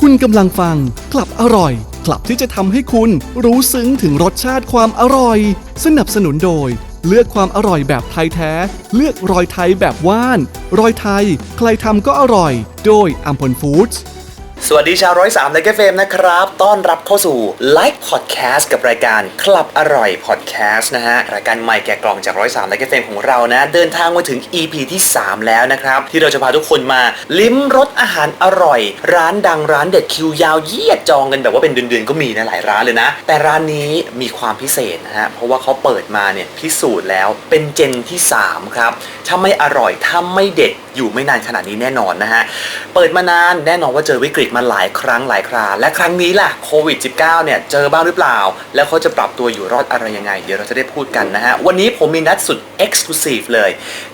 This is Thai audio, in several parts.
คุณกำลังฟังกลับอร่อย กลับที่จะทำให้คุณรู้ซึ้งถึงรสชาติความอร่อย สนับสนุนโดย เลือกความอร่อยแบบไทยแท้ เลือกรอยไทยแบบว่าน รอยไทย ใครทำก็อร่อย โดยอัมพลฟู้ดส สวัสดีชาวร้อยสามในเฟมนะครับ ต้อนรับเข้าสู่ไลฟ์พอดแคสต์กับรายการคลับอร่อยพอดแคสต์นะฮะ รายการใหม่แกะกล่องจากร้อยสามในเฟมของเรานะ เดินทางมาถึง EP ที่ 3 แล้วนะครับ ที่เราจะพาทุกคนมาลิ้มรสอาหารอร่อย ร้านดังร้านเด็ดคิวยาวเยียดจองกันแบบว่าเป็นเดือนๆก็มีนะหลายร้านเลยนะ แต่ร้านนี้มีความพิเศษนะฮะเพราะว่าเขาเปิดมาเนี่ยพิสูจน์แล้วเป็นเจนที่ 3 ครับถ้าไม่อร่อยถ้าไม่เด็ดอยู่ไม่นานขนาดนี้แน่นอนนะฮะเปิดมานานแน่นอนว่าเจอวิกฤตมาหลายครั้งหลายครา และครั้งนี้ล่ะโควิด -19 เนี่ยเจอบ้างหรือเปล่า แล้วเขาจะปรับตัวอยู่รอดอะไรยังไง เดี๋ยวเราจะได้พูดกันนะฮะ วันนี้ผมมีนัดสุด Exclusive เลย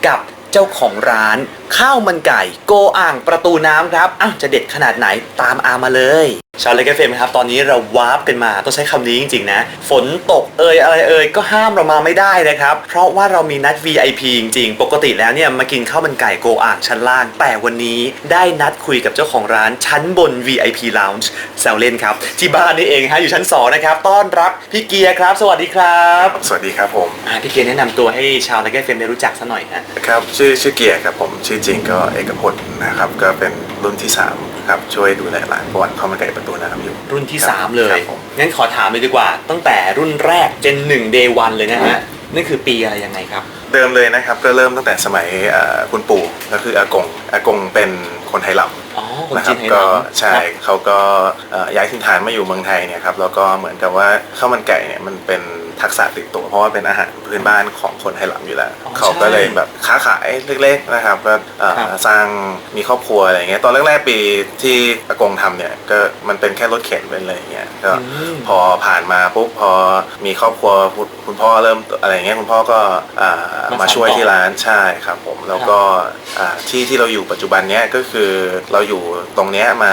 กับเจ้าของร้านข้าวมันไก่ โกอ่างประตูน้ำครับอ้าวจะเด็ดขนาดไหนตามอามาเลยชาวเลกเฟมครับตอนนี้เราวาร์ปกันมาต้องใช้คำนี้จริงๆนะ ฝนตกเอ่ยอะไรเอ่ยก็ห้ามเรามาไม่ได้นะครับ เพราะว่าเรามีนัด VIP จริงๆ ปกติแล้วเนี่ยมากินข้าวมันไก่โกอ่างชั้นล่าง แต่วันนี้ได้นัดคุยกับเจ้าของร้านชั้นบน VIP Lounge แซวเล่นครับ ที่บ้านนี่เองฮะอยู่ชั้น 2 นะครับ ต้อนรับพี่เกียร์ครับ สวัสดีครับสวัสดีครับผมอ่าพี่เกียร์แนะนำตัวให้ชาวเลกเฟมได้รู้จักซะหน่อยฮะครับชื่อชื่อเกียร์ครับผมชื่อจริงก็เอกพลนะครับก็เป็นรุ่นที่ 3 ครับช่วยดูแลร้านประวัติข้าวมันไก่ประตูน้ำอยู่ รุ่นที่ครับ3เลย ครับผม งั้นขอถามเลยดีกว่า ตั้งแต่รุ่นแรก Gen 1 Day 1เลยนะฮะ นั่นคือปีอะไรยังไงครับ เดิมเลยนะครับก็เริ่มตั้งแต่สมัยเอ่อคุณปู่ก็คืออากงอากงเป็นคนไทยลำ อ๋อ คนนะคจีรันบไทยก็ลำใช่ครับ เขาก็เอ่อย้ายถิ่นฐานมาอยู่เมืองไทยเนี่ยครับแล้วก็เหมือนกับว่าข้าวมันไก่เนี่ยมันเป็น ทักษะติดตัว เพราะว่าเป็นอาหารพื้นบ้านของคนไทยลำอยู่แล้ว อ๋อเขาก็ใช่เลยแบบค้าขายเล็กๆนะครับก็เอ่อครับสร้างมีครอบครัวอะไรเงี้ยตอนแรกๆปีที่อากงทำเนี่ยก็มันเป็นแค่รถเข็นเป็นอะไรเงี้ยก็อืม พอผ่านมาปุ๊บพอมีครอบครัวคุณคุณพ่อเริ่มอะไรเงี้ยคุณพ่อก็อ่ามามาช่วยสานต่อที่ร้านใช่ครับผมแล้วก็อ่าที่ที่เราอยู่ปัจจุบันเนี้ยก็คือเราอยู่ตรงเนี้ยมา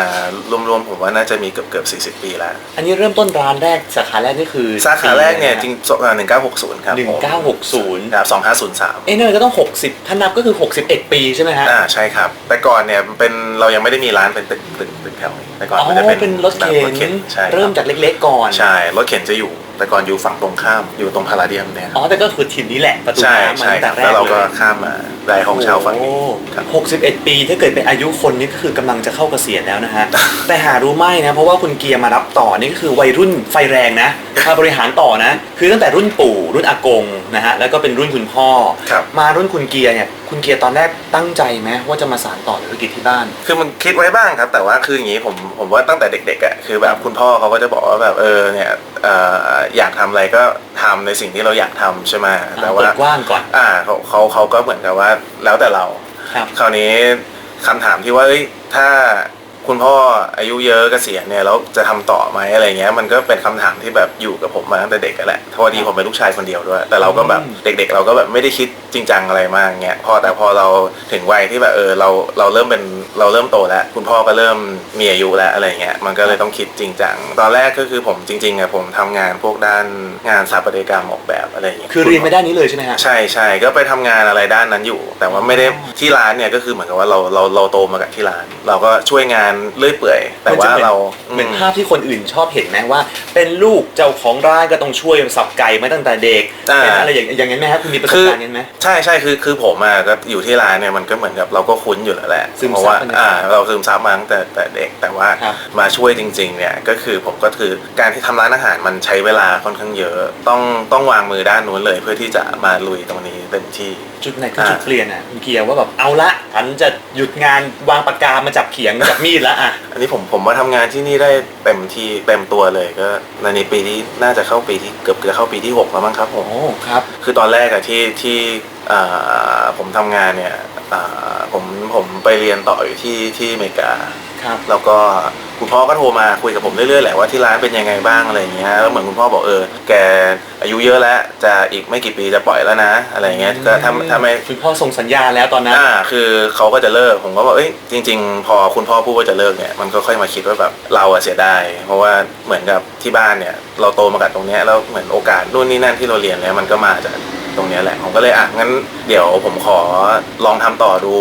รวมๆผมว่าน่าจะมีเกือบเกือบ40 ปีแล้ว อันนี้เริ่มต้นร้านแรกสาขาแรกนี่คือสาขาแรกเนี่ยจปีริงหนึ่งเก้าหกศูนย์ครับหนึ่งเก้าหกศูนย์ครับสองห้าศูนย์สามเอ้ยนั่นก็ต้อง 60 ถ้านับก็คือ 61 ปีใช่ไหมฮะ อ่าใช่ครับ แต่ก่อนเนี่ยเป็นเรายังไม่ได้มีร้านเป็นตึกตึกตึกแถวนี้แต่ก่อนอ๋อมันจะเป็นเป็นรถแบบเข็นใช่คบเริ่มจากเล็กๆก่อน ใช่รถเข็นจะอยู่ แต่ก่อนอยู่ฝั่งตรงข้ามอยู่ตรงพาราเดียมเนี่ยอ๋อ แต่ก็คือถิ่นนี้แหละประตูใช่น้ำมาใช่ตั้งคแต่รับแรแล้วกเราเลก็ยข้ามมาได้ห้องเช่าฝั่งนี้ ครับโอ้61ปีถ้าเกิดเป็นอายุคนนี่ก็คือกำลังจะเข้าเกษียณแล้วนะฮะ แต่หารู้ไหมนะ เพราะว่าคุณเกียร์มารับต่อนี่ก็คือวัยรุ่นไฟแรงนะมาบริหารต่อนะ คือตั้งแต่รุ่นปู่รุ่นอากงนะฮะ แล้วก็เป็นรุ่นคุณพ่อ ครับ มารุ่นคุณเกียร์เนี่ย คุณเกียร์ตอนแรกตั้งใจไหมว่าจะมาสานต่อธุรกิจที่บ้าน คือมันคิดไว้บ้างครับ แต่ว่าคืออย่างนี้ผมผมว่าตั้งแต่เด็กๆอะคือแบบคุณพ่อเขาก็จะบอกว่าแบบเออเนี่ยเอ่ออยากทำอะไรก็ทำในสิ่งที่เราอยากทำใช่ไหมแต่ว่าเปิดกว้างก่อนอ่าเขาเขาเขาก็เหมือนกับว่าแล้วแต่เรา ครับ คราวนี้คำถามที่ว่าเอ้ยถ้า คุณพ่ออายุเยอะเกษียณเนี่ยแล้วจะทำต่อไหมอะไรเงี้ยมันก็เป็นคำถามที่แบบอยู่กับผมมาตั้งแต่เด็กกันแหละพอดีผมเป็นลูกชายคนเดียวด้วย แต่เราก็แบบอืมเด็ก ๆ เราก็แบบไม่ได้คิดจริงจังอะไรมากเงี้ยพอแต่พอเราถึงวัยที่แบบเออเราเราเริ่มเป็นเราเริ่มโตแล้ว คุณพ่อก็เริ่มมีอายุแล้วอะไรเงี้ยมันก็เลยต้องคิดจริงจังตอนแรกก็คือผมจริงๆอะผมทำงานพวกด้านงานสถาปัตยกรรมออกแบบอะไรเงี้ยคือเรียนไม่ได้านนี้เลยใช่ไหมฮะใช่ใช่ก็ไปทำงานอะไรด้านนั้นอยู่ แต่ว่าไม่ได้ที่ร้านเนี่ยก็คือเหมือนกับว่าเราเราเราโตมากับที่ร้าน เราก็ช่วยงานเรื่อยเปื่อย แต่ว่าเราเหมือนภาพที่คนอื่นชอบเห็นไหมว่า เป็นลูกเจ้าของร้านก็ต้องช่วยสับไก่มาตั้งแต่เด็กอ่าเป็นอะไรอย่างอย่างนั้นไหมครับคุณมีประสบคือการณ์นั้นไหมใช่ใช่คือคือผมอะก็อยู่ที่ร้านเนี่ยมันก็เหมือนกับเราก็คุ้นอยู่แล้วแหละซึมซับเพราะว่าบรรยากาศอ่าเราซึมซับมาตั้งแต่แต่เด็กแต่ว่าครับมาช่วยจริง ๆ เนี่ยก็คือผมก็คือการที่ทำร้านอาหารมันใช้เวลาค่อนข้างเยอะ ต้องต้องวางมือด้านนู้นเลย เพื่อที่จะมาลุยตรงนี้เต็มที่ จุดไหนคืออ่าจุดเปลี่ยนอะคุณเกียร์ว่าแบบเอาละฉันจะหยุดงานวางปากกามาจับเขียงจับมีดละอะอันนี้ผมผมมาทำงานที่นี่ได้เต็มที่เต็มตัวเลยก็ในปีที่น่าจะเข้าปีที่เกือบจะเข้าปีที่หกแล้วมั้งครับผมโอ้ครับ คือตอนแรกอะที่ที่อ่าผมทำงานเนี่ยอ่าผมผมไปเรียนต่ออยู่ที่ที่อเมริกา ครับ แล้วก็คุณพ่อก็โทรมาคุยกับผมเรื่อยๆแหละว่าที่ร้านเป็นยังไงบ้างอะไรอย่างเงี้ยแล้วเหมือนคุณพ่อบอกเออแกอายุเยอะแล้วจะอีกไม่กี่ปีจะปล่อยแล้วนะ อะไรอย่างเงี้ยก็ถ้าถ้าไม่คุณพ่อส่งสัญญาณแล้วตอนนั้นอ่าคือเขาก็จะเลิกผมก็บอกเอ้ยจริง ๆ พอคุณพ่อพูดว่าจะเลิกเนี่ยมันก็ค่อยมาคิดว่าแบบเราอะเสียดายเพราะว่าเหมือนกับที่บ้านเนี่ยเราโตมากับตรงเนี้ยแล้วเหมือนโอกาสนู่นนี่นั่นที่เราเรียนเนี่ยมันก็มาจาก ตรงเนี้ยแหละ ผมก็เลยอะงั้นเดี๋ยวผมขอลองทำต่อดู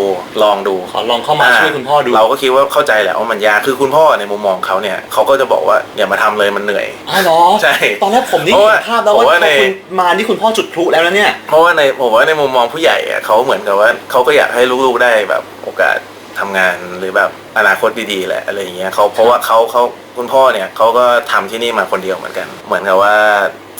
ลองดู ขอลองเข้ามาช่วยคุณพ่อดูเราก็คิดว่าเข้าใจแหละว่ามันยากคือคุณพ่อในมุมมองเขาเนี่ยเขาก็จะบอกว่าอย่ามาทำเลยมันเหนื่อย อ๋อเหรอใช่ตอนแรกผมนี่เพราะเห็ว่านภาพแล้วผมว่าว่าพในอคุณมานี่คุณพ่อจุดพลุแล้วนะเนี่ย เพราะว่าในผมว่าในมุมมองผู้ใหญ่อะเขาเหมือนกับว่าเขาก็อยากให้ลูกๆได้แบบโอกาสทำงานหรือแบบอนาคตดีๆแหละอะไรอย่างเงี้ยเขาเพราะว่าเขาเขาคุณพ่อเนี่ยเขาก็ทำที่นี่มาคนเดียวเหมือนกัน เหมือนกับว่า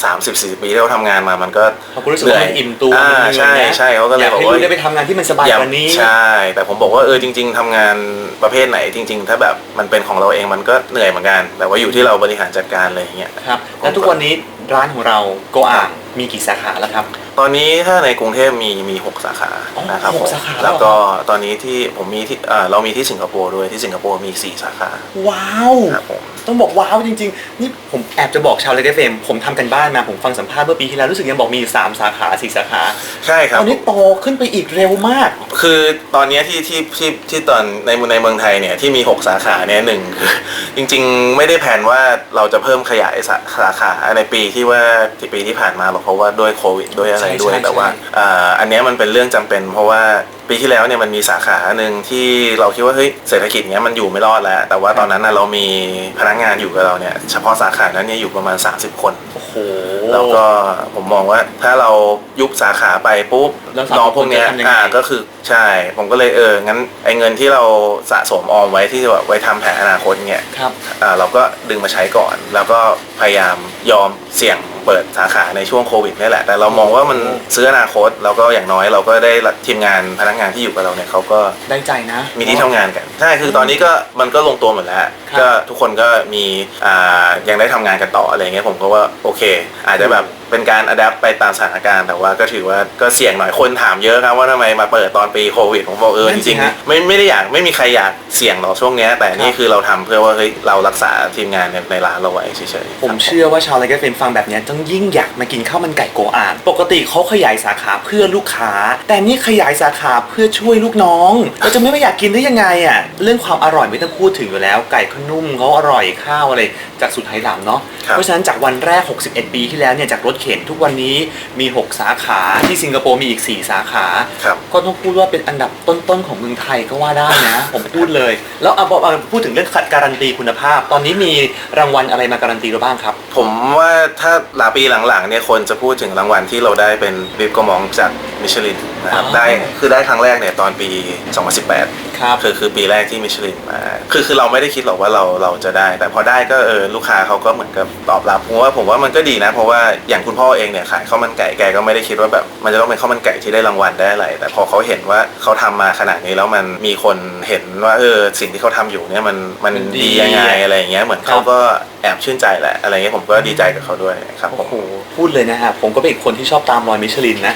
30 40ปีที่เขาทำงานมามันก็เขาก็รู้สึกว่ามันอิ่มตัวอ่ามันเหนื่อยใช่นะใช่เขาก็เลอยยากบอกให้ว่า ลูกได้ไปทำงานที่มันสบายกว่านี้ ใช่ แต่ผมบอกว่าเออจริง ๆทำงานประเภทไหนจริง ๆ ถ้าแบบมันเป็นของเราเองมันก็เหนื่อยเหมือนกัน แต่ว่าอยู่ที่เราบริหารจัดการอะไรอย่างเงี้ย ครับ แล้วทุกวันนี้ ร้านของเราโกอ่างมีกี่สาขาแล้วครับ ตอนนี้ถ้าในกรุงเทพมีมีหกสาขาอ๋อนะครับหกผมสาขาแล้ว แล้วก็ตอนนี้ที่ผมมีที่เอ่อเรามีที่สิงคโปร์ด้วยที่สิงคโปร์มีสี่สาขาว้าว ครับผม ต้องบอกว้าวจริง ๆ นี่ผมแอบจะบอกชาวเลกเฟมผมทำกันบ้านมา ผมฟังสัมภาษณ์เมื่อปีที่แล้วรู้สึกยังบอกมีอยู่สามสาขาสี่สาขาใช่ครับ ตอนนี้โตขึ้นไปอีกเร็วมาก คือตอนเนี้ยที่ที่ที่ที่ตอนในในเมืองไทยเนี่ยที่มี 6 สาขาเนี่ยหนึ่งคือ จริงๆ ไม่ได้แผนว่าเราจะเพิ่มขยายสาสาขาในปีที่ว่าที่ปีที่ผ่านมาหรอกเพราะว่าด้วยโควิดด้วยอะไรใช่ด้วยใช่แต่ว่าใช่ อ่าอันเนี้ยมันเป็นเรื่องจำเป็น เพราะว่าปีที่แล้วเนี่ยมันมีสาขาหนึ่งที่เราคิดว่าเฮ้ยเศรษฐกิจเนี้ยมันอยู่ไม่รอดแล้ว แต่ว่าตอนนั้นน่ะเรามีพนักงานอยู่กับเราเนี่ยเฉพาะสาขานั้นเนี่ยอยู่ประมาณ 30 คน โอ้โห แล้วก็ผมมองว่าถ้าเรายุบสาขาไปปุ๊บแล้วสามน้องพวกเนี้ยคนจะทำยังไง อ่าก็คือใช่ ผมก็เลยเอองั้นไอ้เงินที่เราสะสมออมไว้ที่จะแบบไว้ทำแผนอนาคตเนี่ย ครับ อ่าเราก็ดึงมาใช้ก่อน แล้วก็พยายามยอมเสี่ยง เปิดสาขาในช่วงโควิดนี่แหละ แต่เรามองว่ามันซื้ออนาคตแล้วก็อย่างน้อยเราก็ได้ทีมงานพนักงานที่อยู่กับเราเนี่ยเขาก็ได้ใจนะ มีที่ทำงานกันใช่คือตอนนี้ก็มันก็ลงตัวหมดแล้วครับก็ทุกคนก็มีอ่ายังได้ทำงานกันต่ออะไรเงี้ยผมก็ว่าโอเค อาจจะแบบ เป็นการอัดแอปไปตามสถานการณ์ แต่ว่าก็ถือว่าก็เสี่ยงหน่อยคนถามเยอะครับว่าทำไมมาเปิดตอนปีโควิดผมบอกเออนั่จนสิริงฮะๆไม่ไม่ได้อยากไม่มีใครอยากเสี่ยงหรอกช่วงเนี้ยแต่นี่ครับคือเราทำเพื่อว่าเฮ้ยเรารักษาทีมงานในในร้านเราไว้เฉยๆผมครับ เชื่อว่าชาวเลกเฟมฟังแบบเนี้ยต้องยิ่งอยากมากินข้าวมันไก่โกอ่างปกติเขาขยายสาขาเพื่อลูกค้า แต่นี่ขยายสาขาเพื่อช่วยลูกน้องเราจะไม่ไม่อยากกินได้ยังไงอะเรื่องความอร่อยไม่ต้องพูดถึงอยู่แล้ว ไก่เขานุ่มเขาอร่อยข้าวอะไรจากสุดไหหลำเนาะครับ เพราะฉะนั้นจากวันแรก 61 ปีที่แล้วเนี่ยจากรถเข็นทุกวันนี้มี 6 สาขาที่สิงคโปร์มีอีก 4 สาขา ครับ ก็ต้องพูดว่าเป็นอันดับต้นๆของเมืองไทยก็ว่าได้นะ ผมพูดเลย แล้วเอาบอกเอาพูดถึงเรื่องการันตีคุณภาพ ตอนนี้มีรางวัลอะไรมาการันตีเราบ้างครับ ผมว่าถ้าหลายปีหลังๆเนี่ยคนจะพูดถึงรางวัลที่เราได้เป็นบิบกระมองจากมิชลินนะครับ อ๋อ ได้ คือได้ครั้งแรกเนี่ยตอนปี 2018 ครับคือคือปีแรกที่มิชลินมาคือคือเราไม่ได้คิดหรอกว่าเราเราจะได้ แต่พอได้ก็เออลูกค้าเขาก็เหมือนกับตอบรับผมว่าผมว่ามันก็ดีนะ เพราะว่าอย่างคุณพ่อเองเนี่ยขายข้าวมันไก่แกก็ไม่ได้คิดว่าแบบมันจะต้องเป็นข้าวมันไก่ที่ได้รางวัลได้อะไร แต่พอเขาเห็นว่าเขาทำมาขนาดนี้แล้วมันมีคนเห็นว่าเออสิ่งที่เขาทำอยู่เนี่ยมันมันดียังไงอะไรอย่างเงี้ยเหมือนเขาก็ อบชื่นใจแหละอะไรเงี้ยผมก็ดีใจกับเขาด้วยครับผโอ้มโหพูดเลยนะฮะผมก็เป็นอีกคนที่ชอบตามรอยมิชลินนะ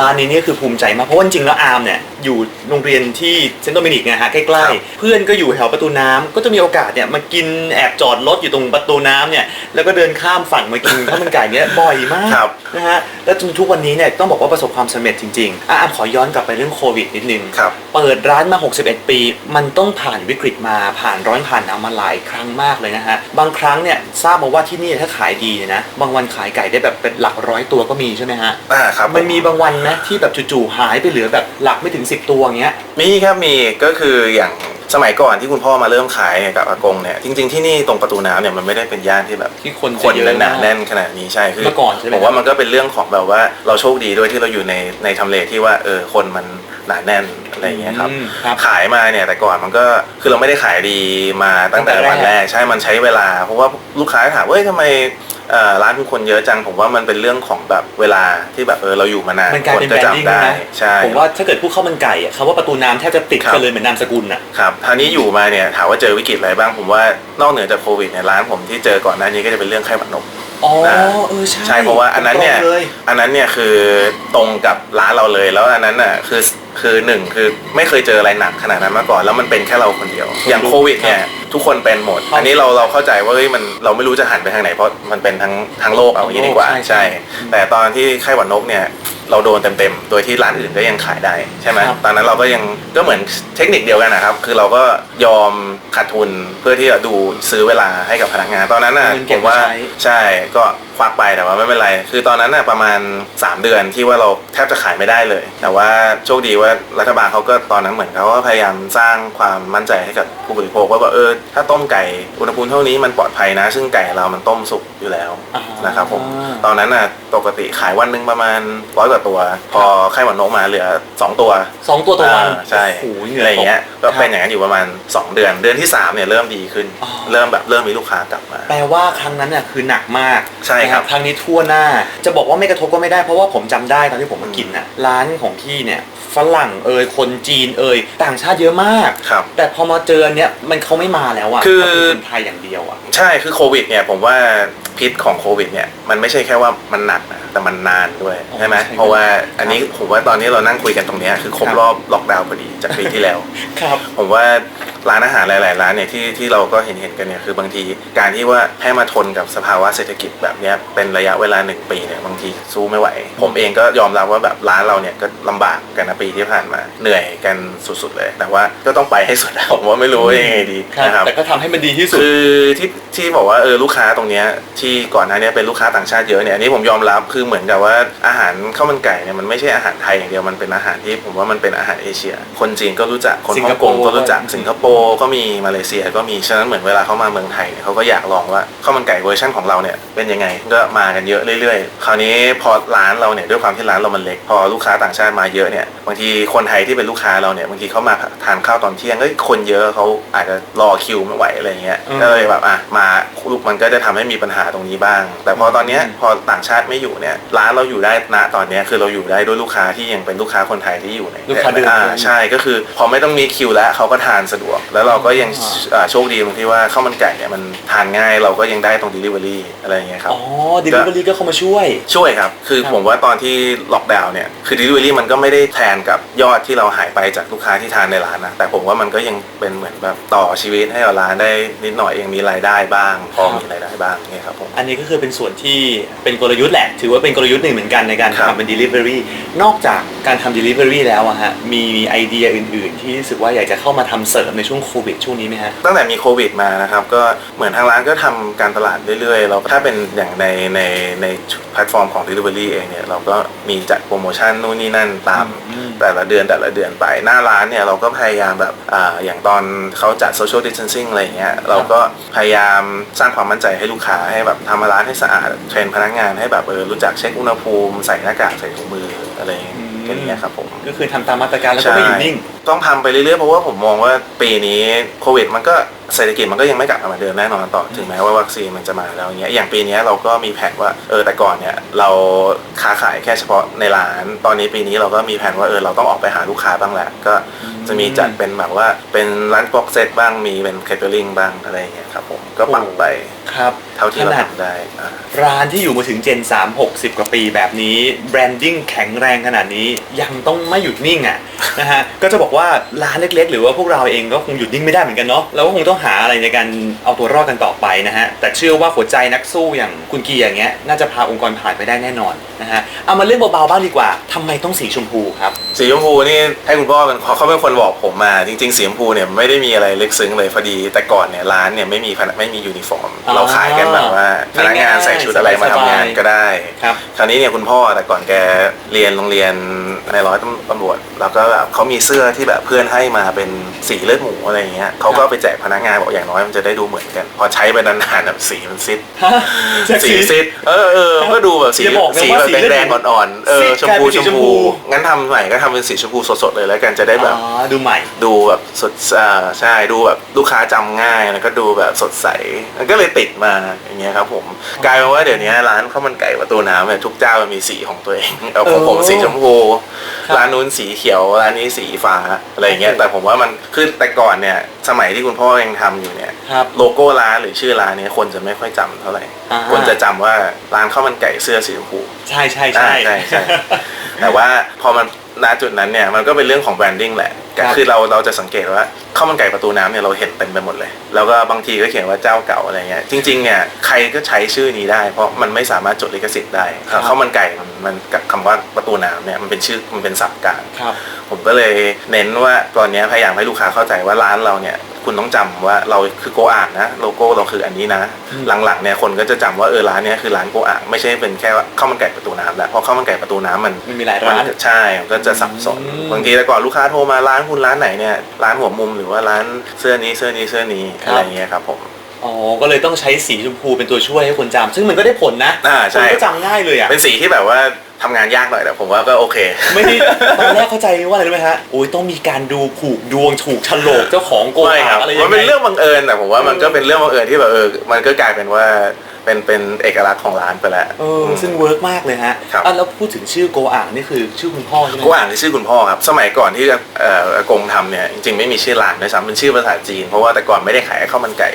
ร้านนี้เนี่ยคือภูมิใจมาก เพราะว่าจริงๆแล้วอาร์มเนี่ยอยู่โรงเรียนที่เซนต์โดมินิกนะฮะใกล้ๆเพื่อนก็อยู่แถวประตูน้ำก็จะมีโอกาสเนี่ยมากินแอบจอดรถอยู่ตรงประตูน้ำเนี่ยแล้วก็เดินข้ามฝั่งมากิน ข้าวมันไก่เนี่ยบ่อยมากครับ นะฮะแล้วจนทุกวันนี้เนี่ยต้องบอกว่าประสบความสำเร็จจริงๆอะอาร์มขอย้อนกลับไปเรื่องโควิดนิดนึง ครับ เปิดร้านมา 61 ปี มันต้องผ่านวิกฤตมา ผ่านร้อนผ่านหนาวมาหลายครั้งมากเลยนะฮะ บางครั้งเนี่ยทราบมาว่าที่นี่ถ้าขายดีเนี่ยนะ บางวันขายไก่ได้แบบเป็นหลักร้อยตัวก็มีใช่ไหมฮะ อ่าครับมันมีบางวันนะที่แบบจู่ๆหายไปเหลือแบบหลักไม่ถึง 10 ตัวอย่างเงี้ย มีครับมีก็คืออย่าง สมัยก่อนที่คุณพ่อมาเริ่มขายเนี่ยกับอากงเนี่ยจริง ๆที่นี่ตรงประตูน้ำเนี่ยมันไม่ได้เป็นย่านที่แบบที่คนคนจะเยอะหนาแน่มากนขนาดนี้ใช่คือเมื่อก่อนใช่ไหม ผมว่ามันก็เป็นเรื่องของแบบว่าเราโชคดีด้วยที่เราอยู่ในในทำเลที่ว่าเออคนมันหนาแน่นอะไรอย่างเงี้ยครับ อืมครับ ขายมาเนี่ยแต่ก่อนมันก็คือเราไม่ได้ขายดีมาตั้งแต่ตั้งแต่แรกวันแรกใช่มันใช้เวลา เพราะว่าลูกค้าถามว่าเอ้ยทำไมเอ่อ ร้านคุณคนเยอะจังผมว่ามันเป็นเรื่องของแบบเวลาที่แบบเออเราอยู่มานานมันกลายคนเป็นก็แบรนดิ้งจำได้นะใช่ผมว่าถ้าเกิดพูดข้าวมันไก่อะคำว่าประตูน้ำแทบจะติดครักับนเลยเหมือนนามสกุลอะครับคราวนี้อยู่มาเนี่ยถามว่าเจอวิกฤตอะไรบ้างผมว่านอกเหนือจากโควิดเนี่ยร้านผมที่เจอก่อนหน้านี้ก็จะเป็นเรื่องไข้หวัดนกอ๋อนะเออใช่ใช่เพราะว่าอันนั้นเนี่ยตรงเลยอันนั้นเนี่ยคือตรงกับร้านเราเลยแล้วอันนั้นน่ะคือ คือหนึ่งคือไม่เคยเจออะไรหนักขนาดนั้นมาก่อน แล้วมันเป็นแค่เราคนเดียว อย่างโควิดเนี่ยทุกคนเป็นหมดครับอันนี้เราเราเข้าใจว่าเฮ้ยมันเราไม่รู้จะหันไปทางไหนเพราะมันเป็นทั้งทั้งโลกเอาอย่างนี้ดีกว่าใช่ใช่ใช่แต่ตอนที่ไข้หวัดนกเนี่ยเราโดนเต็มๆ โดยที่ร้านอื่นก็ยังขายได้ใช่ไหมครับตอนนั้นเราก็ยังก็เหมือนเทคนิคเดียวกันนะครับ คือเราก็ยอมขาดทุนเพื่อที่จะดูซื้อเวลาให้กับพนักงาน ตอนนั้นน่ะเอาเงินผเก็บมว่ามาใช้ใช่ก็ควักไปแต่ว่าไม่เป็นไร คือตอนนั้นน่ะประมาณ 3 เดือนที่ว่าเราแทบจะขายไม่ได้เลย แต่ว่าโชคดีว่ารัฐบาลเขาก็ตอนนั้นเหมือนเขาก็พยายามสร้างความมั่นใจให้กับผู้บริโภคว่าแบบเออถ้าต้มไก่อุณหภูมิเท่านี้มันปลอดภัยนะ ซึ่งไก่เรามันต้มสุกอยู่แล้วอ่านนะครับผมตอนนั้นน่ะปกติขายวันหนึงประมาณร้อยกว่าตัว พอไข้หวัดนกมาเหลือ 2 ตัวสองตัวต่อวันอ่าใช่โอ้โหหงื่อะไรอย่างเงี้ยก็ตเป็นอย่างนั้นอยู่ประมาณ 2 เดือน เดือนที่3เนี่ยเริ่มดีขึ้นอ๋อเริ่มแบบเริ่มมีลูกค้ากลับมา แปลว่าครั้งนั้นน่ะคือหนักมากใช่ครับนะครั้งนี้ทั่วหน้า จะบอกว่าไม่กระทบก็ไม่ได้เพราะว่าผมจำได้ตอนที่ผมมากินน่ะร้านของพี่เนี่ยฝรั่งเอ่ยคนจีนเอ่ยต่างชาติเยอะมาก ครับ แต่พอมาเจออันเนี้ยมันเขาไม่มาแล้วอะคือ เขาเป็นคนไทยอย่างเดียวอะใช่คือโควิดเนี่ยผมว่า พิษของโควิดเนี่ยมันไม่ใช่แค่ว่ามันหนักนะแต่มันนานด้วยอ๋อใช่ไหมใช่เพราะว่าอันนี้ผมว่าตอนนี้เรานั่งคุยกันตรงเนี้ยคือครบครับ รอบล็อกดาวน์พอดีจากปีที่แล้ว ครับ ผมว่าร้านอาหารหลาย ๆ ร้านเนี่ยที่ที่เราก็เห็นเห็นกันเนี่ยคือบางทีการที่ว่าให้มาทนกับสภาวะเศรษฐกิจแบบเนี้ยเป็นระยะเวลาหนึ่งปีเนี่ยบางทีสู้ไม่ไหว ผมเองก็ยอมรับว่าแบบร้านเราเนี่ยก็ลำบากกันนะปีที่ผ่านมาเหนื่อยกันสุด ๆ เลย แต่ว่าก็ต้องไปให้สุดผมว่าไม่รู้ว่ายังไงดีครับนะครับ แต่ก็ทำให้มันดีที่สุด คือที่ที่บอกว่าเออลูกค้าตรงเนี้ยที่ก่อนหน้าเนี้ยเป็นลูกค้าต่างชาติเยอะเนี่ยอันนี้ผมยอมรับคือเหมือนกับว่าอาหารข้าวมันไก่เนี่ยมันไม่ใช่อาหารไทยอย่างเดียวมันเป็นอาหารที่ผมว่ามันเป็นอาหารเอเชีย คนจีนก็รู้จักคนสิงฮ่คองโปกร์งก็รู้จักก็สิงคโปร์ก็มีมาเลเซียก็มีฉะนั้นเหมือนเวลาเขามาเมืองไทยเนี่ยเขาก็อยากลองว่าข้าวมันไก่เวอร์ชันของเราเนี่ยเป็นยังไงก็มากันเยอะเรื่อยๆ คราวนี้พอร้านเราเนี่ยด้วยความที่ร้านเรามันเล็ก พอลูกค้าต่างชาติมาเยอะเนี่ยบางทีคนไทยที่เป็นลูกค้าเราเนี่ยบางทีเขามาทานข้าวตอนเที่ยงเอ้ยคนเยอะเขาอาจจะรอคิวไม่ไหวอะไรเงี้ยอืมก็เลยแบบอะมาลูกมันก็จะทำให้มีปัญหาตรงนี้บ้าง แต่พอตอนเนี้ยพอต่างชาติไม่อยู่เนี่ยร้านเราอยู่ได้ณตอนเนี้ยคือเราอยู่ได้ด้วยลูกค้าที่ยังเป็นลูกค้าคนไทยที่อยู่ในลูกค้าเดิมอ่ใช่ก็คือ พอไม่ต้องมีคิวแล้วเขาก็ทานสะดวก แล้วเราก็ยังอ๋ออ่าโชคดีตรงที่ว่าข้าวมันไก่เนี่ยมันทานง่ายเราก็ยังได้ตรง delivery อะไรอย่างเงี้ยครับอ๋อ delivery ก็เข้ามาช่วย ช่วยครับ คือครับผมว่าตอนที่ล็อกดาวน์เนี่ยคือ delivery มันก็ไม่ได้แทนกับยอดที่เราหายไปจากลูกค้าที่ทานในร้านนะแต่ผมว่ามันก็ยังเป็นเหมือนแบบต่อชีวิตให้กับร้านได้นิดหน่อยยังมีรายได้บ้างพอมีรายได้บ้างเนี่ยครับผม อันนี้ก็คือเป็นส่วนที่เป็นกลยุทธ์แหละ ถือว่าเป็นกลยุทธ์หนึ่งเหมือนกันในการครับ ทำเป็น delivery นอกจากการทำ delivery แล้วอะฮะมีไอเดียอื่นๆ ที่รู้สึกว่าอยากจะเข้ามาทำเสริมในช่วงโควิดช่วงนี้ไหมฮะ ตั้งแต่มีโควิดมานะครับก็เหมือนทางร้านก็ทำการตลาดเรื่อยๆเราถ้าเป็นอย่างในในในแพลตฟอร์มของ Delivery เองเนี่ยเราก็มีจัดโปรโมชั่นนู่นนี่นั่นตาม อืม แต่ละเดือนแต่ละเดือนไปหน้าร้านเนี่ยเราก็พยายามแบบอ่าอย่างตอนเขาจัด social distancing อะไรอย่างเงี้ยเราก็พยายามสร้างความมั่นใจให้ลูกค้าให้แบบทำร้านให้สะอาดเทรนพนักงานให้แบบเออรู้จักเช็คอุณหภูมิใส่หน้ากากใส่ถุงมืออะไรอย่างเงี้ยอย่างเงี้ยครับผมก็คือทำตามมาตรการแล้วก็ไม่อยู่นิ่ง ต้องทำไปเรื่อยๆเพราะว่าผมมองว่าปีนี้โควิดมันก็ เศรษฐกิจมันก็ยังไม่กลับมาเหมือนเดิมแน่นอนต่อถึงแม้ว่าวัคซีนมันจะมาแล้วอย่างเงี้ยอย่างปีเนี้ยเราก็มีแผนว่าเออแต่ก่อนเนี่ยเราค้าขายแค่เฉพาะในร้าน ตอนนี้ปีนี้เราก็มีแผนว่าเออเราต้องออกไปหาลูกค้าบ้างแหละก็จะมีจัดเป็นแบบว่าเป็นร้านบ็อกเซตบ้างมีเป็นเคเตอริงบ้างอะไรอย่างเงี้ยครับผมก็ปรับไปครับเท่าที่เราขนาดทำได้อ่าร้านที่อยู่มาถึงเจน 3 60 กว่าปีแบบนี้แบรนดิ้งแข็งแรงขนาดนี้ยังต้องไม่หยุดนิ่งอะนะฮะก็จะบอกว่าร้านเล็ก ๆ หรือว่าพวกเราเองก็คงหยุดนิ่งไม่ได้เหมือนกันเนาะเราก็คงต้องหาอะไรในการเอาตัวรอดกันต่อไปนะฮะ แต่เชื่อว่าหัวใจนักสู้อย่างคุณเกียร์อย่างเงี้ยน่าจะพาองค์กรผ่านไปได้แน่นอนนะฮะ เอามาเรื่องเบาๆบ้างดีกว่าทำไมต้องสีชมพูครับ สีชมพูนี่ให้คุณพ่อเป็นเขาเขาเป็นคนบอกผมมาจริงๆสีชมพูเนี่ยไม่ได้มีอะไรลึกซึ้งเลยพอดี แต่ก่อนเนี่ยร้านเนี่ยไม่มีพนักไม่มียูนิฟอร์มอ๋อเราขายกันแบบว่าพนักงานใส่ชุดอะไรมาทำงานก็ได้ ครับ คราวนี้เนี่ยคุณพ่อแต่ก่อนแกเรียนโรงเรียนในร้อยตำรวจ แล้วก็แบบเขามีเสื้อที่แบบเพื่อนให้มาเป็นสีเลือดหมูอะไรอย่างเงี้ยเขาก็เอาไปแจกพนักงานบอกอย่างน้อยมันจะได้ดูเหมือนกัน พอใช้ไปนานๆแบบสีมันซิดฮะจากสีซิดเออเออก็ดูแบบสีอย่าบอกนะสีว่าแบบสีเลือดแดงหมูๆอ่อนๆเออซีดชมพูกลายเป็นสีชมชมพูพูงั้นทำใหม่ก็ทำเป็นสีชมพูสดๆเลยแล้วกันจะได้แบบอ๋อดูใหม่ ดูแบบสดอ่าใช่ดูแบบลูกค้าจำง่ายแล้วก็ดูแบบสดใสมันก็เลยติดมาอย่างเงี้ยครับผมกลายเป็นว่าเดี๋ยวนี้ร้านข้าวมันไก่ประตูน้ำเนี่ยทุกเจ้ามันมีสีของตัวเองเอาของผมเออสีชมพูครับร้านนู้นสีเขียวร้านนี้สีฟ้าอะไรอย่างเงี้ยแต่ผมว่ามันคือแต่ก่อนเนี่ยสมัยที่คุณพ่อยังทำอยู่เนี่ย ครับ โลโก้ร้านหรือชื่อร้านเนี่ยคนจะไม่ค่อยจำเท่าไหร่ อ่า คนจะจำว่าร้านข้าวมันไก่เสื้อสีชมพู ใช่ใช่ใช่ อ่าใช่ใช่ แต่ว่าพอมันณจุดนั้นเนี่ยมันก็เป็นเรื่องของแบรนดิ้งแหละครับคือเราเราจะสังเกตว่าข้าวมันไก่ประตูน้ำเนี่ยเราเห็นเต็มไปหมดเลย แล้วก็บางทีก็เขียนว่าเจ้าเก่าอะไรเงี้ยจริงๆเนี่ยใครก็ใช้ชื่อนี้ได้ เพราะมันไม่สามารถจดลิขสิทธิ์ได้ครับ ข้าวมันไก่มันมันกับคำว่าประตูน้ำเนี่ยมันเป็นชื่อมันเป็นศัพท์กลาง ครับ ผมก็เลยเน้นว่าตอนเนี้ยพยายามให้ลูกค้าเข้าใจว่าร้านเราเนี่ย คุณต้องจำว่าเราคือโกอ่างนะ โลโก้เราคืออันนี้นะอืมหลังๆเนี่ยคนก็จะจำว่าเออร้านเนี้ยคือร้านโกอ่างไม่ใช่เป็นแค่ว่าข้าวมันไก่ประตูน้ำแล้วเพราะข้าวมันไก่ประตูน้ำมันมันมีหลายร้านมัใช่มันก็จะสับสนอืมบางทีแต่ก่อนลูกค้าโทรมาร้านคุณร้านไหนเนี่ยร้านหัวมุมหรือว่าร้านเสื้อนี้เสื้อนี้เสื้อนี้อะไรเงี้ยครับผม อ๋อ ก็เลยต้องใช้สีชมพูเป็นตัวช่วยให้คนจำซึ่งมันก็ได้ผลนะอ่าใช่ คนก็จำง่ายเลยอะ เป็นสีที่แบบว่าทำงานยากหน่อยแต่ผมว่าก็โอเค ไม่ได้ตอนแรกเข้าใจว่าอะไรรู้ไหมฮะโอ้ยต้องมีการดูผูกดวงถูกฉลกเจ้าของโกไม่คอารับอะไรยังมันไง เป็นเรื่องบังเอิญแต่ผมว่ามันก็เป็นเรื่องบังเอิญที่แบบเออมันก็กลายเป็นว่า เป็นเป็นเอกลักษณ์ของร้านไปแล้วเออซึ่งเวิร์กมากเลยฮะครับ อะแล้วพูดถึงชื่อโกอ่างนี่คือชื่อคุณพ่อใช่ไหม กูอ่านที่ชื่อคุณพ่อครับ สมัยก่อนที่เอ่ออากงทำเนี่ยจริงๆไม่มีชื่อร้านด้วยซ้ำเป็นชื่อภาษาจีน เพราะว่าแต่ก่อนไม่ได้ขายข้าวมันไก่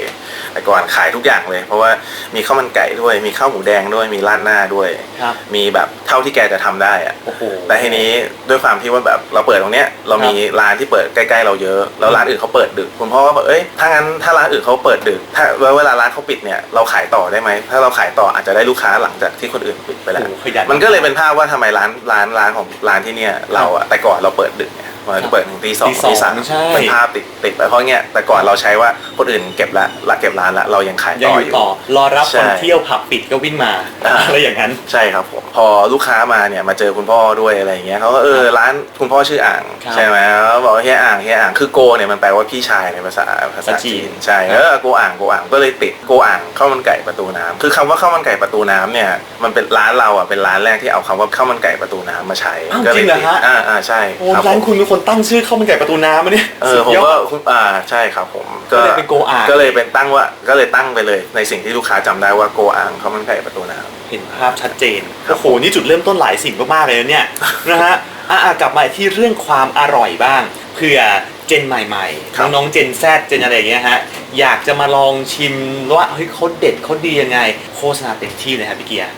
แต่ก่อนขายทุกอย่างเลย เพราะว่ามีข้าวมันไก่ด้วย มีข้าวหมูแดงด้วยมีราดหน้าด้วย ครับ มีแบบเท่าที่แกจะทำได้อะ โอ้โห แต่ทีนี้ด้วยความที่ว่าแบบเราเปิดตรงเนี้ยเรามีร้านที่เปิดใกล้ๆเราเยอะ แล้วร้านอื่นเขาเปิดดึกคุณพ่อก็บอกเอ้ยถ้างั้นถ้าร้านอื่นเขาเปิดดึก ถ้าเวลาร้านเขาปิดเนี่ยเราขายต่อได้ไหมถ้าเราขายต่ออาจจะได้ลูกค้าหลังจากที่คนอื่นปิดไปแล้ว โอ้โหขยัน มันก็เลยเป็นภาพว่าทำไมร้านร้านร้านของร้านที่เนี่ยเราอะแต่ก่อนเราเปิดดึกไง มันเปิดถึงตีสองตีสองตีสามใช่ เป็นภาพติดติดไปเพราะเงี้ยแต่ก่อนเราใช้ว่าคนอื่นเก็บละละเก็บร้านละเรายังขายยังต่อออยู่ยู่ ต่อรอรับใช่คนเที่ยวผับปิดก็วิ่งมาอ่า อะไรอย่างนั้น ใช่ครับผมพอลูกค้ามาเนี่ยมาเจอคุณพ่อด้วยอะไรอย่างเงี้ยเขาก็เออร้านคุณพ่อชื่ออ่างครับใช่ไหมเขาบอกว่าเฮียอ่างเฮียอ่างคือโกเนี่ยมันแปลว่าพี่ชายในภาษาภาษาภาษาจีจีน นใช่เออโกอ่างโกอ่างก็เลยติดโกอ่างข้าวมันไก่ประตูน้ำคือคำว่าข้าวมันไก่ประตูน้ำเนี่ยมันเป็นร้านเราอะเป็นร้านแรกที่เอาคำว่าข้าวมันไก่ประตูน้ำมาใช้อ้าวก็เลจริยงเหรอติดฮะ อ่าอ่าใช่โอ้ครับผร้านมคุณเป็นคนตั้งชื่อข้าวมันไก่ประตูน้ำมาเนี่ยเออสุดผมยก็อดอ่าใช่ครับผมก็เลยเป็นโกอ่างก็เลยเป็นตั้งว่าก็เลยตั้งไปเลย ในสิ่งที่ลูกค้าจำได้ว่าโกอ่างข้าวมันไก่ประตูน้ำเห็นภาพชัดเจนโอ้โหนี่จุดเริ่มต้นหลายสิ่งมากๆเลยนะเนี่ยนะฮะอะอะกลับมาที่เรื่องความอร่อยบ้างเพื่อเจนใหม่ครับๆน้องๆเจนแซดเจนอะไรอย่างเงี้ยฮะอยากจะมาลองชิมว่าเฮ้ยเขาเด็ดเขาดียังไง โฆษณาเต็มที่เลยครับพี่เกียร์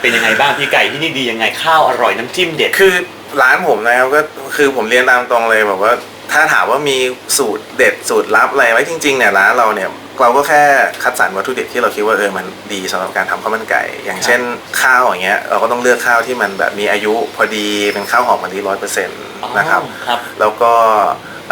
เป็นยังไงบ้างพี่ไก่ที่นี่ดียังไงข้าวอร่อยน้ำจิ้มเด็ดคือ ร้านผมนะครับก็คือผมเรียนตามตรงเลยแบบว่า ถ้าถามว่ามีสูตรเด็ดสูตรลับอะไรไหมจริงๆเนี่ยร้านเราเนี่ยเราก็แค่คัดสรรวัตถุดิบที่เราคิดว่าเออมันดีสำหรับการทำข้าวมันไก่ อย่างเช่นข้าวอย่างเงี้ยเราก็ต้องเลือกข้าวที่มันแบบมีอายุพอดีเป็นข้าวหอมมะลิร้อยเปอร์เซ็นต์นะครับครับแล้วก็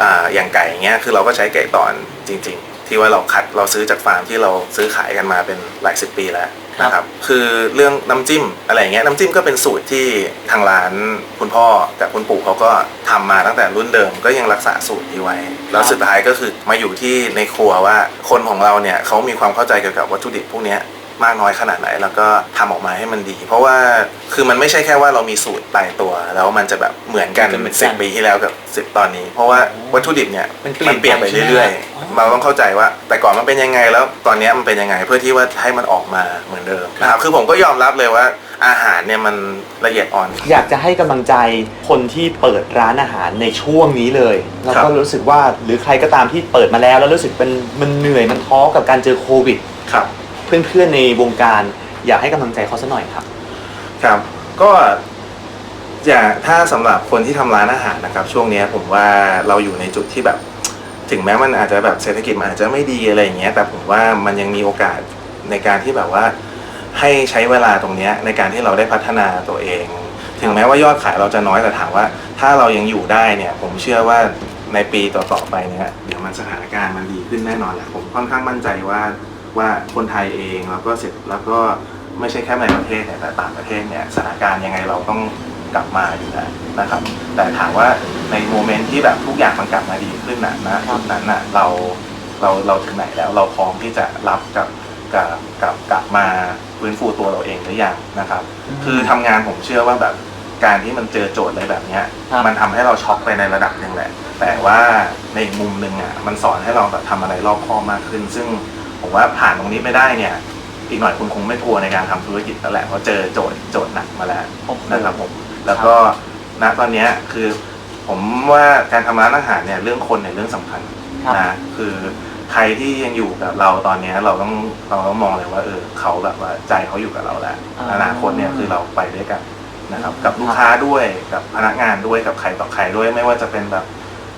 อ่าอย่างไก่อย่างเงี้ยคือเราก็ใช้ไก่ตอนจริง ๆ ที่ว่าเราคัดเราซื้อจากฟาร์มที่เราซื้อขายกันมาเป็นหลายสิบปีแล้ว นะครับคือเรื่องน้ำจิ้มอะไรอย่างเงี้ยน้ำจิ้มก็เป็นสูตรที่ทางร้านคุณพ่อกับคุณปู่เขาก็ทำมาตั้งแต่รุ่นเดิมก็ยังรักษาสูตรนี้ไว้ แล้วสุดท้ายก็คือมาอยู่ที่ในครัวว่าคนของเราเนี่ยเขามีความเข้าใจเกี่ยวกับวัตถุดิบพวกเนี้ย มากน้อยขนาดไหน แล้วก็ทำออกมาให้มันดี เพราะว่าคือมันไม่ใช่แค่ว่าเรามีสูตรตายตัว แล้วมันจะแบบเหมือนกันมันจะเหมือนกันสิบปีที่แล้วกับสิบตอนนี้ เพราะว่าวัตถุดิบเนี่ยมันเปลี่ยนเปลี่ยนไปไปใช่ไหมเรื่อยอ๋อๆเราต้องเข้าใจว่าแต่ก่อนมันเป็นยังไงแล้วตอนนี้มันเป็นยังไงเพื่อที่ว่าให้มันออกมาเหมือนเดิมนะครับคือผมก็ยอมรับเลยว่าอาหารเนี่ยมันละเอียดอ่อน อยากจะให้กำลังใจคนที่เปิดร้านอาหารในช่วงนี้เลย แล้วครัก็บรู้สึกว่าหรือใครก็ตามที่เปิดมาแล้ว แล้วรู้สึกเป็นมันเหนื่อยมันท้อกับการเจอโควิดครับ เพื่อนๆในวงการอยากให้กำลังใจเขาสักหน่อยครับ ครับก็อย่าถ้าสำหรับคนที่ทำร้านอาหารนะครับ ช่วงเนี้ยผมว่าเราอยู่ในจุดที่แบบ ถึงแม้มันอาจจะแบบเศรษฐกิจมันอาจจะไม่ดีอะไรอย่างเงี้ยแต่ผมว่ามันยังมีโอกาสในการที่แบบว่าให้ใช้เวลาตรงเนี้ยในการที่เราได้พัฒนาตัวเอง ถึงแม้ว่ายอดขายเราจะน้อยแต่ถามว่า ถ้าเรายังอยู่ได้เนี่ย ผมเชื่อว่าในปีต่อๆไปเนี่ยเดี๋ยวมันสถานการณ์มันดีขึ้นแน่นอนแหละผมค่อนข้างมั่นใจว่า ว่าคนไทยเองแล้วก็เสร็จแล้วก็ไม่ใช่แค่ในประเทศเนี่ยแต่ต่างประเทศเนี่ยสถานการณ์ยังไงเราต้องกลับมาอยู่แล้วนะครับ แต่ถามว่าในโมเมนต์ที่แบบทุกอย่างมันกลับมาดีขึ้นน่ะนะจุดนั้นน่ะเราเราเราถึงไหนแล้วเราพร้อมที่จะรับกับกับกับกลับมาฟื้นฟูตัวเราเองหรือยังนะครับ คือทำงานผมเชื่อว่าแบบการที่มันเจอโจทย์อะไรแบบเนี้ยครับมันทำให้เราช็อกไปในระดับหนึ่งแหละ แต่ว่าในอีกมุมหนึ่งอะมันสอนให้เราแบบทำอะไรรอบคอบมากขึ้น ซึ่ง ผมว่าผ่านตรงนี้ไม่ได้เนี่ยอีกหน่อยคุณคงไม่กลัวในการทำธุรกิจแล้วแหละเพราะเจอโจทย์โจทย์หนักมาแล้วนะครับผมแล้วก็ณตอนเนี้ยคือผมว่าการทำร้านอาหารเนี่ยเรื่องคนเนี่ยเรื่องสำคัญครับนะคือใครที่ยังอยู่กับเราตอนเนี้ยเราต้องเราต้องมองเลยว่าเออเขาแบบว่าใจเขาอยู่กับเราแล้วอ่าอนาคตเนี่ยคือเราไปด้วยกันนะครับกับลูกค้าด้วยกับพนักงานด้วยกับใครต่อใครด้วยไม่ว่าจะเป็นแบบส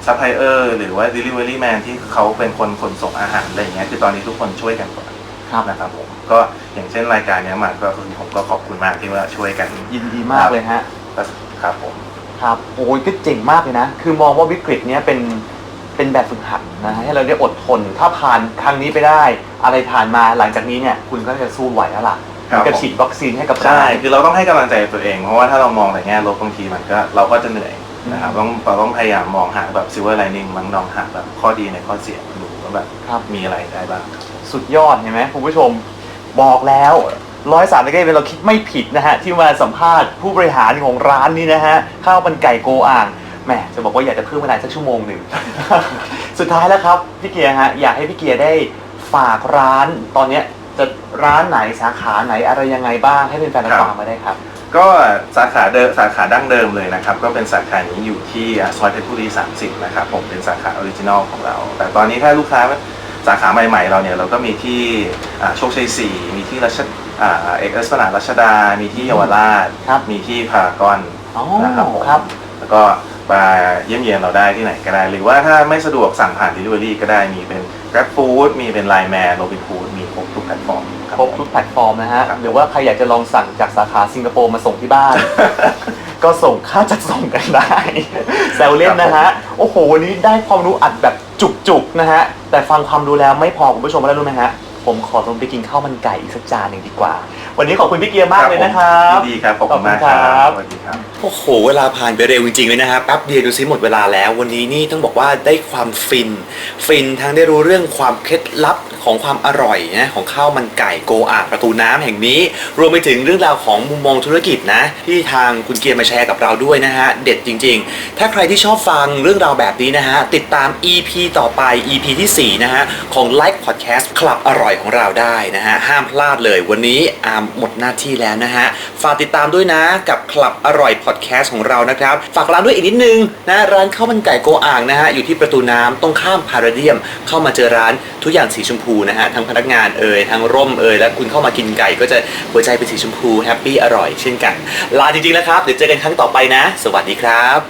ซัพพลายเออร์หรือว่า Delivery Man ที่เขาเป็นคนขนส่งอาหารอะไรอย่างเงี้ยคือตอนนี้ทุกคนช่วยกันหมดครับนะครับผมก็อย่างเช่นรายการเนี้ยมาก็คือผมก็ขอบคุณมากที่ว่าช่วยกันยินดีมากเลยฮะครับผมครับโอ้ยก็เจ๋งมากเลยนะ คือมองว่าวิกฤตเนี้ยเป็นเป็นแบบฝึกหัดนะให้เราได้อดทน ถ้าผ่านครั้งนี้ไปได้ อะไรผ่านมาหลังจากนี้เนี่ยคุณก็จะสู้ไหวแล้วล่ะครับกับฉีดวัคซีนให้กับใช่ชาติคือเราต้องให้กำลังใจตัวเอง เพราะว่าถ้าเรามองแต่แง่ลบบางทีมันก็เราก็จะเหนื่อย นะครับต้องเราต้องพยายามมองหาแบบ silver lining มันลองหาแบบข้อดีในข้อเสียดูว่าแบบครับมีอะไรได้บ้างสุดยอดเห็นไหมคุณผู้ชมบอกแล้วร้อยสามตะเกียบเราคิดไม่ผิดนะฮะ ที่มาสัมภาษณ์ผู้บริหารของร้านนี้นะฮะ ข้าวมันไก่โกอ่างแหมจะบอกว่าอยากจะเพิ่มเวลาสักชั่วโมงหนึ่ง สุดท้ายแล้วครับ พี่เกียร์ฮะ อยากให้พี่เกียร์ได้ฝากร้านตอนเนี้ยจะร้านไหนสาขาไหนอะไรยังไงบ้างให้เป็นแฟนๆครับฟังมาได้ครับ ก็สาขาเดิมสาขาดั้งเดิมเลยนะครับ ก็เป็นสาขานี้อยู่ที่อ่าซอยเพชรบุรี 30 นะครับ ผมเป็นสาขาออริจินอลของเรา แต่ตอนนี้ถ้าลูกค้าสาขาใหม่ๆ เราเนี่ยเราก็มีที่อ่าโชคชัย 4 มีที่รัชอ่าเอกอัสพนารัชดา มีที่เยาวราชครับมีที่พารากอนอ๋อนะครับผมครับ แล้วก็มาเยี่ยมเยียนเราได้ที่ไหนก็ได้ หรือว่าถ้าไม่สะดวกสั่งผ่าน Delivery ก็ได้มีเป็น Grab Food มีเป็น Line Man Robin Food มีครบทุกแพลตฟอร์ม ครับครบทุกแพลตฟอร์มนะฮะครับหรือว่าใครอยากจะลองสั่งจากสาขาสิงคโปร์มาส่งที่บ้าน ก็ส่งค่าจัดส่งกันได้ แซวเล่นนะฮะ โอ้โห วันนี้ได้ความรู้อัดแบบจุกๆนะฮะ แต่ฟังความรู้แล้วไม่พอคุณผู้ชมแล้วรู้ไหมฮะ ผมขอลงไปกินข้าวมันไก่อีกสักจานหนึ่งดีกว่า วันนี้ขอบคุณพี่เกียร์มากเลยนะครับยินดีครับ ขอบคุณมากคขอบคุณครัรับบสวัสดีครับ โอ้โห เวลาผ่านไปเร็วจริงๆเลยนะฮะแป๊บเดียวดูซิหมดเวลาแล้ว วันนี้นี่ต้องบอกว่าได้ความฟิน ฟินทั้งได้รู้เรื่องความเคล็ดลับของความอร่อยนะของข้าวมันไก่โกอ่างประตูน้ำแห่งนี้ รวมไปถึงเรื่องราวของมุมมองธุรกิจนะ ที่ทางคุณเกียร์มาแชร์กับเราด้วยนะฮะ เด็ดจริง ๆ ถ้าใครที่ชอบฟังเรื่องราวแบบนี้นะฮะติดตาม EP ต่อไป EP ทีสี่4นะฮะของ Like Podcast คลับอร่อยของเราได้นะฮะ ห้ามพลาดเลยวันนี้อาร์มหมดหน้าที่แล้วนะฮะ ฝากติดตามด้วยนะกับคลับอร่อยพอดแคสต์ของเรานะครับ ฝากร้านด้วยอีกนิดนึงนะร้านข้าวมันไก่โกอ่างนะฮะ อยู่ที่ประตูน้ำตรงข้ามพาราเดียม เข้ามาเจอร้านทุกอย่างสีชมพูนะฮะ ทั้งพนักงานเอ่ยทั้งร่มเอ่ยแล้วคุณเข้ามากินไก่ก็จะหัวใจเป็นสีชมพูแฮปปี้อร่อยเช่นกันลาจริงๆแล้วครับเดี๋ยวเจอกันครั้งต่อไปนะ สวัสดีครับ